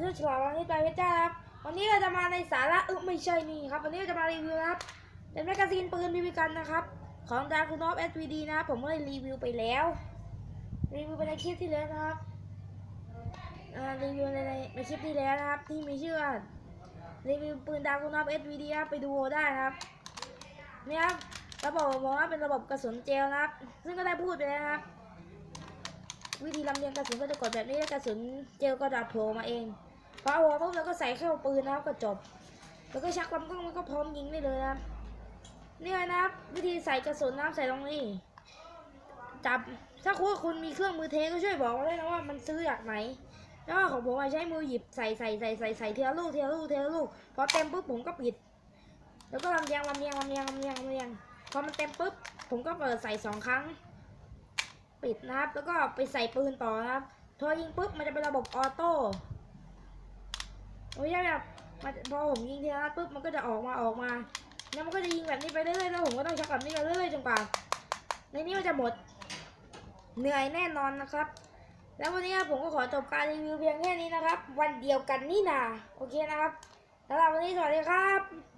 ชื่อฉลาดวันนี้ไปเชรจ้าครับ วันนี้เราจะมาในสาระเออไม่ใช่นี่ครับ วันนี้เราจะมารีวิวนะครับ เป็นแมกกาซีนปืนบีบีกันนะครับ ของดาคูนอฟเอสวีดีนะครับผมก็ได้รีวิวไปแล้ว รีวิวไปในคลิปที่แล้วนะครับอ่ารีวิวในในคลิปที่แล้วนะครับ ที่มีชื่อรีวิวปืนดาคูนอฟเอสวีดีครับไปดูได้นะครับเนี่ยครับระบบบอกว่าเป็นระบบกระสุนเจลนะครับ ซึ่งก็ได้พูดไปแล้วนะครับวิธีลำเลียงกระสุนก็จะกดแบบนี้แล้วกระสุนเจลก็จะโผล่มาเอง พอเอาหัวปุ๊บเราก็ใส่เข้าปืนนะครับก็จบ แล้วก็ชักลำกล้องมันก็พร้อมยิงได้เลยนะครับเนี่ยนะครับวิธีใส่กระสุนนะครับใส่ตรงนี้ จับถ้าคุณคุณมีเครื่องมือเทก็ช่วยบอกมาด้วยนะว่ามันซื้อจากไหนแล้วของผมใช้มือหยิบใส่ใส่ใส่ใส่ใส่เทีละลูกทีละลูกทีละลูกพอเต็มปุ๊บผมก็ปิด แล้วก็ลำเลียงลำเลียงลำเลียงลำเลียงลำเลียงพอมันเต็มปุ๊บผมก็เปิดใส่สองครั้ง ปิดนะครับ แล้วก็ไปใส่ปืนต่อนะครับพอยิงปุ๊บมันจะเป็นระบบออโต้ ไม่ใช่แบบมันพอผมยิงทีละนัดปุ๊บมันก็จะออกมาออกมา แล้วมันก็จะยิงแบบนี้ไปเรื่อยๆแล้วผมก็ต้องช็อตแบบนี้ไปเรื่อยๆจนกว่าในนี้มันจะหมดเหนื่อยแน่นอนนะครับ แล้ววันนี้ผมก็ขอจบการรีวิวเพียงแค่นี้นะครับ วันเดียวกันนี่นาโอเคนะครับสำหรับวันนี้สวัสดีครับ